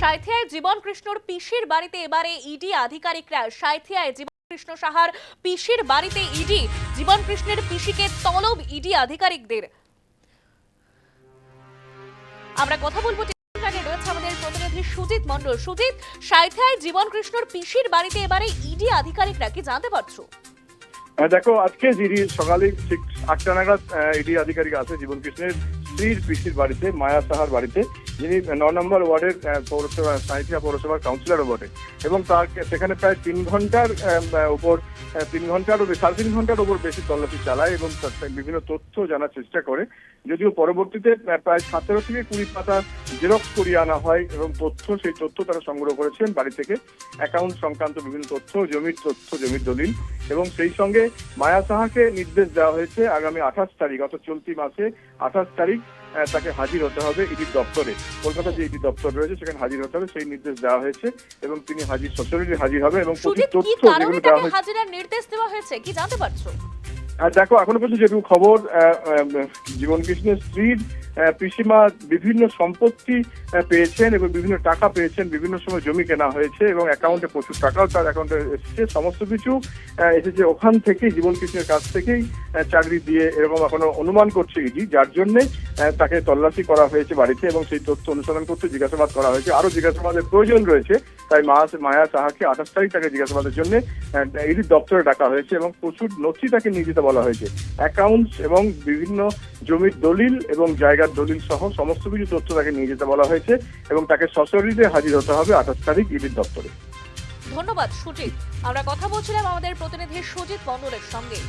সাঁথিয়ায় জীবন কৃষ্ণর পিসির বাড়িতে এবারে ইডি আধিকারিকরা সাঁথিয়ায় জীবন কৃষ্ণ সাহার পিসির বাড়িতে ইডি, জীবন কৃষ্ণের পিসিকে তলব ইডি আধিকারিকদের। আমরা কথা বলব রয়েছে আমাদের প্রতিনিধি সুজিত মণ্ডল। সুজিত, সাঁথিয়ায় জীবন কৃষ্ণর পিসির বাড়িতে এবারে ইডি আধিকারিকরা কি জানতে পারছ? দেখো, আজকে জিডি সকালে আটটা নাগাদ ইডি আধিকারিক আছে জীবন কৃষ্ণের স্ত্রীর পিসির বাড়িতে, মায়া সাহার বাড়িতে। যিনি ন নম্বর ওয়ার্ডের পৌরসভা সাঁইথিয়া পৌরসভার কাউন্সিলরও বটে। এবং তার সেখানে প্রায় তিন ঘণ্টার উপর তিন ঘন্টারও বে- সাড়ে তিন ঘণ্টার উপর বেশি তল্লাশি চালায় এবং বিভিন্ন তথ্য জানার চেষ্টা করে। যদিও পরবর্তীতে প্রায় সতেরো থেকে কুড়ি পাতা জেরক্স করিয়ে আনা হয় এবং তথ্য, সেই তথ্য তারা সংগ্রহ করেছেন বাড়ি থেকে। অ্যাকাউন্ট সংক্রান্ত বিভিন্ন তথ্য, জমির তথ্য, জমির দলিল এবং সেই সঙ্গে মায়া সাহাকে নির্দেশ দেওয়া হয়েছে আগামী আঠাশ তারিখ, অর্থাৎ চলতি মাসে আঠাশ তারিখ তাকে হাজির হতে হবে ইডির দপ্তরে। কলকাতা যে ইডি দপ্তর রয়েছে সেখানে হাজির হতে হবে সেই নির্দেশ দেওয়া হয়েছে এবং তিনি হাজির সশরীরে হাজির হবে এবং প্রতি তথ্য যেগুলো দেওয়া হয়েছে হাজিরার নির্দেশ দেওয়া হয়েছে? কি জানতে পারছ? আর দেখো এখনও পর্যন্ত যেটুকু খবর জীবন কৃষ্ণের স্ত্রীর পিসিমা বিভিন্ন সম্পত্তি পেয়েছেন এবং বিভিন্ন টাকা পেয়েছেন বিভিন্ন সময় জমি কেনা হয়েছে এবং অ্যাকাউন্টে প্রচুর টাকাও তার অ্যাকাউন্টে এসেছে সমস্ত কিছু এসেছে ওখান থেকেই জীবন কৃষ্ণের কাছ থেকেই চাকরি দিয়ে এরকম এখনও অনুমান করছে ইডি যার জন্য তাকে তল্লাশি করা হয়েছে বাড়িতে এবং সেই তথ্য অনুসরণ করতে জিজ্ঞাসাবাদ করা হয়েছে। আরও জিজ্ঞাসাবাদের প্রয়োজন রয়েছে, তাই মা মায়া সাহাকে আঠাশ তারিখ তাকে জিজ্ঞাসাবাদের জন্য ইডির দপ্তরে ডাকা হয়েছে এবং প্রচুর নথি তাকে নিয়ে যেতে বলা হয়েছে। অ্যাকাউন্টস এবং বিভিন্ন জমির দলিল এবং জায়গার দলিল সহ সমস্ত কিছু তথ্য তাকে নিয়ে যেতে বলা হয়েছে এবং তাকে সশরীরে হাজির হতে হবে আঠাশ তারিখ ইডির দপ্তরে। ধন্যবাদ, সুজিত। আমরা কথা বলছিলাম আমাদের প্রতিনিধি সুজিত মণ্ডলের সঙ্গে।